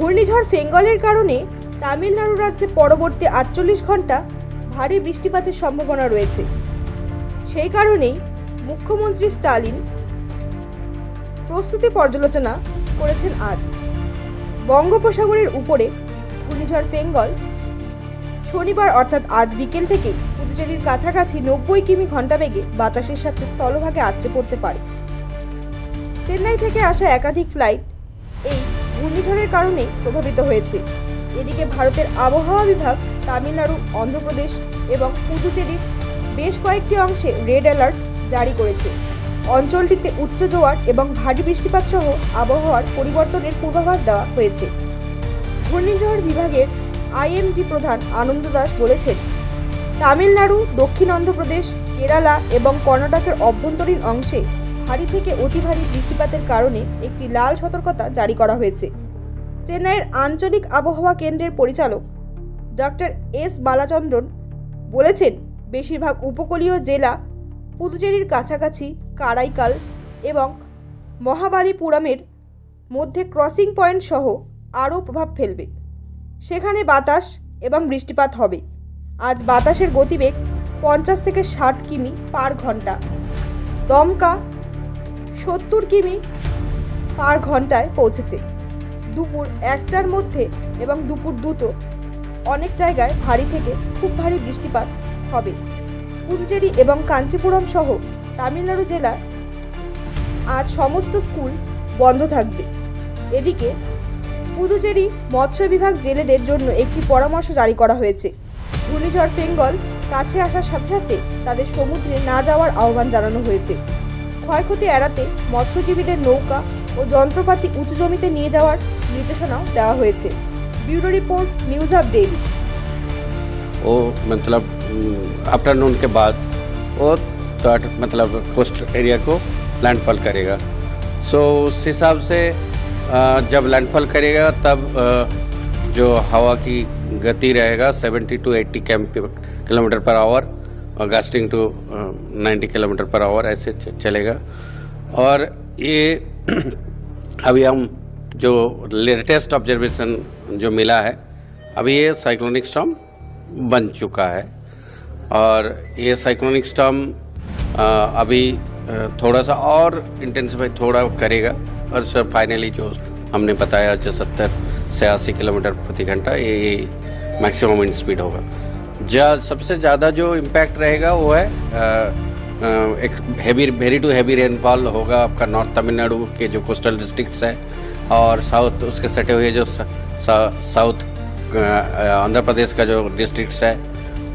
ঘূর্ণিঝড় ফেঙ্গলের কারণে তামিলনাড়ু রাজ্যে পরবর্তী আটচল্লিশ ঘণ্টা ভারী বৃষ্টিপাতের সম্ভাবনা রয়েছে। সেই কারণেই মুখ্যমন্ত্রী স্টালিন প্রস্তুতি পর্যালোচনা করেছেন আজ। বঙ্গোপসাগরের উপরে ঘূর্ণিঝড় ফেঙ্গল শনিবার অর্থাৎ আজ বিকেল থেকে পুদুচেরির কাছাকাছি নব্বই কিমি ঘণ্টা বেগে বাতাসের সাথে স্থলভাগে আছড়ে পড়তে পারে। চেন্নাই থেকে আসা একাধিক ফ্লাইট এই ঘূর্ণিঝড়ের কারণে প্রভাবিত হয়েছে। এদিকে ভারতের আবহাওয়া বিভাগ, তামিলনাড়ু, অন্ধ্রপ্রদেশ এবং পুদুচেরির বেশ কয়েকটি অংশে রেড অ্যালার্ট জারি করেছে। অঞ্চলটিতে উচ্চ জোয়ার এবং ভারী বৃষ্টিপাত সহ আবহাওয়ার পরিবর্তনের পূর্বাভাস দেওয়া হয়েছে। ঘূর্ণিঝড় বিভাগের আইএমডি প্রধান আনন্দ দাস বলেছেন, তামিলনাড়ু, দক্ষিণ অন্ধ্রপ্রদেশ, কেরালা এবং কর্ণাটকের অভ্যন্তরীণ অংশে ভারী থেকে অতি ভারী বৃষ্টিপাতের কারণে একটি লাল সতর্কতা জারি করা হয়েছে। চেন্নাইয়ের আঞ্চলিক আবহাওয়া কেন্দ্রের পরিচালক ডক্টর এস বালাচন্দ্রন বলেছেন, বেশিরভাগ উপকূলীয় জেলা পুদুচেরির কাছাকাছি, কারাইকাল এবং মহাবালিপুরামের মধ্যে ক্রসিং পয়েন্ট সহ আরও প্রভাব ফেলবে। সেখানে বাতাস এবং বৃষ্টিপাত হবে। আজ বাতাসের গতিবেগ পঞ্চাশ থেকে ষাট কিমি পার ঘণ্টা। দমকা সত্তর কিমি পার ঘন্টায় পৌঁছেছে। দুপুর একটার মধ্যে এবং দুপুর দুটো অনেক জায়গায় ভারী থেকে খুব ভারী বৃষ্টিপাত হবে। পুদুচেরি এবং কাঞ্চিপুরম সহ তামিলনাড়ু জেলার আজ সমস্ত স্কুল বন্ধ থাকবে। এদিকে পুদুচেরি মৎস্য বিভাগ জেলেদের জন্য একটি পরামর্শ জারি করা হয়েছে। ঘূর্ণিঝড় বেঙ্গল কাছে আসার সাথে সাথে তাদের সমুদ্রে না যাওয়ার আহ্বান জানানো হয়েছে। ক্ষয়ক্ষতি এড়াতে মৎস্যজীবীদের নৌকা ও যন্ত্রপাতি উঁচু জমিতে নিয়ে যাওয়ার নির্দেশনাও দেওয়া হয়েছে bureau report news up daily वो मतलब आफ्टरनून के बाद वो थर्ड मतलब कोस्ट एरिया को लैंडफॉल करेगा सो उस हिसाब से अ, जब लैंडफॉल करेगा तब अ, जो हवा की गति रहेगा 70 टू 80 किलोमीटर पर आवर और gusting to 90 kilometre per hour ऐसे चलेगा। और ये अभी हम जो लेटेस्ट ऑब्जर्वेशन जो मिला है, अभी ये साइक्लोनिक स्टॉर्म बन चुका है। और ये साइक्लोनिक स्टॉर्म अभी थोड़ा सा और इंटेंसिफाई थोड़ा करेगा। और सर फाइनली जो हमने बताया, जो सत्तर से अस्सी किलोमीटर प्रति घंटा, ये मैक्सिमम इन स्पीड होगा। जा सबसे ज़्यादा जो इम्पैक्ट रहेगा वो है अ, एक heavy very to heavy rainfall होगा आपका नॉर्थ तमिलनाडु के जो कोस्टल डिस्ट्रिक्ट्स हैं और साउथ उसके सटे हुए जो साउथ आंध्र प्रदेश का जो डिस्ट्रिक्ट्स है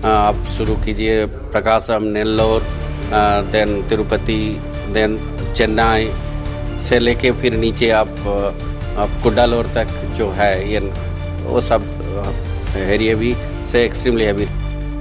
आप शुरू कीजिए प्रकाशम नेल्लोर देन तिरुपति देन चेन्नई से लेके फिर नीचे आप आप कुड्डालोर तक जो है ये वो सब भी से एक्सट्रीमली हैवी